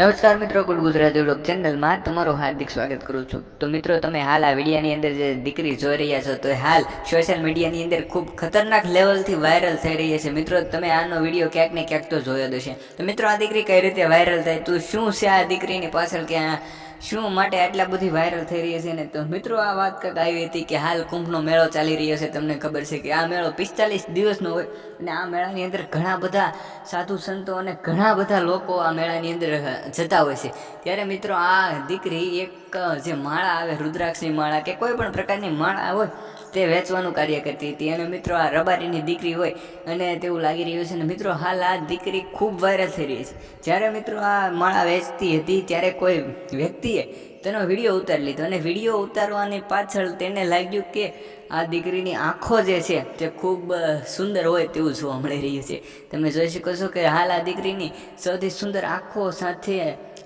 નમસ્કાર મિત્રો good Gujarat YouTube ચેનલમાં તમારું હાર્દિક સ્વાગત કરું છું. તો મિત્રો, તમે હાલ આ વિડીયાની અંદર જે દીકરી જોઈ રહ્યા છો, તો હાલ સોશિયલ મીડિયાની અંદર ખૂબ ખતરનાક લેવલથી વાયરલ થઈ રહી છે. મિત્રો, તમે આનો વીડિયો ક્યાંક ને ક્યાંક તો જોયો જ હશે. તો મિત્રો, આ દીકરી કઈ રીતે વાયરલ થાય, તો શું છે આ દીકરીની પાછળ કે આ શું માટે આટલા બધી વાયરલ થઈ રહી છે ને? તો મિત્રો, આ વાત કંઈક આવી હતી કે હાલ કુંભનો મેળો ચાલી રહ્યો છે. તમને ખબર છે કે આ મેળો પિસ્તાલીસ દિવસનો હોય અને આ મેળાની અંદર ઘણા બધા સાધુ સંતો અને ઘણા બધા લોકો આ મેળાની અંદર જતા હોય છે. ત્યારે મિત્રો, આ દીકરી એક જે માળા આવે, રુદ્રાક્ષની માળા કે કોઈ પણ પ્રકારની માળા હોય તે વેચવાનું કાર્ય કરતી હતી. અને મિત્રો, આ રબારીની દીકરી હોય અને તેવું લાગી રહ્યું છે. અને મિત્રો, હાલ આ દીકરી ખૂબ વાયરલ થઈ રહી છે. જ્યારે મિત્રો આ માળા વેચતી હતી, ત્યારે કોઈ વ્યક્તિએ તેનો વીડિયો ઉતારી લીધો. અને વીડિયો ઉતારવાની પાછળ તેને લાગ્યું કે આ દીકરીની આંખો જે છે, તે ખૂબ સુંદર હોય તેવું જોવા મળી રહ્યું છે. તમે જોઈ શકો છો કે હાલ આ દીકરીની સૌથી સુંદર આંખો સાથે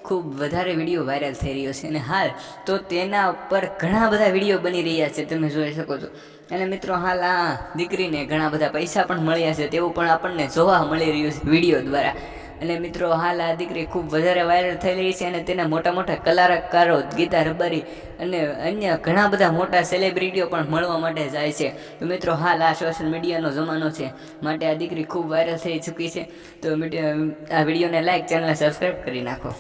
ખૂબ વધારે વીડિયો વાયરલ થઈ રહ્યો છે. અને હાલ તો તેના ઉપર ઘણા બધા વીડિયો બની રહ્યા છે, તમે જોઈ શકો છો. અને મિત્રો, હાલ આ દીકરીને ઘણા બધા પૈસા પણ મળ્યા છે, તેવું પણ આપણને જોવા મળી રહ્યું છે વીડિયો દ્વારા. અને મિત્રો, હાલ આ દીકરી ખૂબ વધારે વાયરલ થઈ રહી છે અને તેના મોટા મોટા કલાકારો, ગીતા, રબારી અને અન્ય ઘણા બધા મોટા સેલિબ્રિટીઓ પણ મળવા માટે જાય છે. તો મિત્રો, હાલ આ સોશિયલ મીડિયાનો જમાનો છે, માટે આ દીકરી ખૂબ વાયરલ થઈ ચૂકી છે. તો આ વિડીયોને લાઇક ચેનલને સબસ્ક્રાઈબ કરી નાખો.